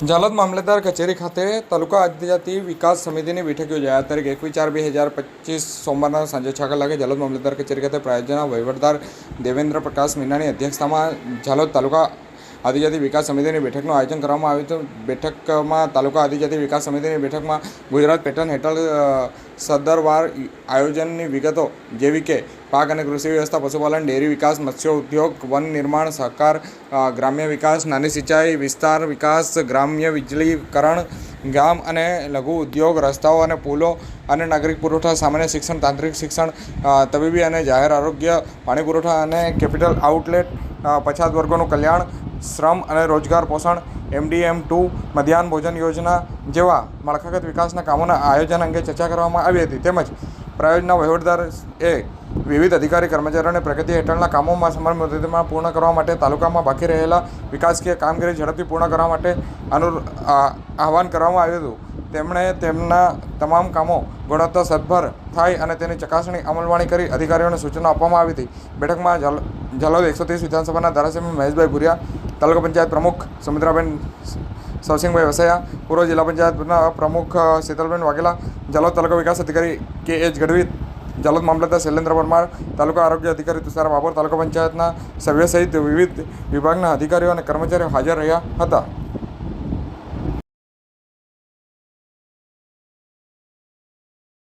જાલોદ મામલતદાર કચેરી ખાતે તાલુકા આદિજાતિ વિકાસ સમિતિની બેઠક યોજાયા. તારીખ એકવીસ ચાર બે હજાર પચીસ સોમવારના સાંજે છ કલાકે જાલોદ મામલતદાર કચેરી ખાતે પ્રાયોજના વહીવટદાર દેવેન્દ્ર પ્રકાશ મીનાની અધ્યક્ષતામાં જાલોદ તાલુકા આદિજાતિ વિકાસ સમિતિની બેઠકનું આયોજન કરવામાં આવ્યું હતું. બેઠકમાં તાલુકા આદિજાતિ વિકાસ સમિતિની બેઠકમાં ગુજરાત પેટર્ન હેઠળ સદરવાર આયોજનની વિગતો જેવી કે પાક અને કૃષિ વ્યવસ્થા, પશુપાલન, ડેરી વિકાસ, મત્સ્ય ઉદ્યોગ, વન નિર્માણ, સહકાર ગ્રામ્ય વિકાસ, નાની સિંચાઈ વિસ્તાર વિકાસ, ગ્રામ્ય વીજળીકરણ ગામ અને લઘુ ઉદ્યોગ, રસ્તાઓ અને પુલો અને નાગરિક પુરવઠા, સામાન્ય શિક્ષણ, તાંત્રિક શિક્ષણ તબીબી અને જાહેર આરોગ્ય, પાણી પુરવઠા અને કેપિટલ આઉટલેટ પછાત વર્ગોનું કલ્યાણ, શ્રમ અને રોજગાર પોષણ, એમડીએમ ટુ, મધ્યાહન ભોજન યોજના જેવા માળખાગત વિકાસના કામોના આયોજન અંગે ચર્ચા કરવામાં આવી હતી. તેમજ પ્રાયોજના વહીવટદાર એ વિવિધ અધિકારી કર્મચારીઓને પ્રગતિ હેઠળના કામોમાં સમાન મુદતમાં પૂર્ણ કરવા માટે તાલુકામાં બાકી રહેલા વિકાસકીય કામગીરી ઝડપથી પૂર્ણ કરવા માટે અનુ આહવાન કરવામાં આવ્યું હતું. તેમણે તેમના તમામ કામો ગુણવત્તા સદભર થાય અને તેની ચકાસણી અમલવાણી કરી અધિકારીઓને સૂચનો આપવામાં આવી હતી. બેઠકમાં જલ જલોદ એકસો ત્રીસ વિધાનસભાના ધારાસભ્ય મહેશભાઈ ભુરિયા તાલુકા પંચાયત પ્રમુખ સુમિત્રાબેન સવસિંહભાઈ વસૈયા, પૂર્વ જિલ્લા પંચાયતના પ્રમુખ શીતલબેન વાઘેલા, જલોદ તાલુકા વિકાસ અધિકારી કે એચ ગઢવી, જલોદ મામલતદાર શૈલેન્દ્ર પરમાર, તાલુકા આરોગ્ય અધિકારી તુષાર બાબર તાલુકા પંચાયતના સભ્ય સહિત વિવિધ વિભાગના અધિકારીઓ અને કર્મચારીઓ હાજર રહ્યા હતા.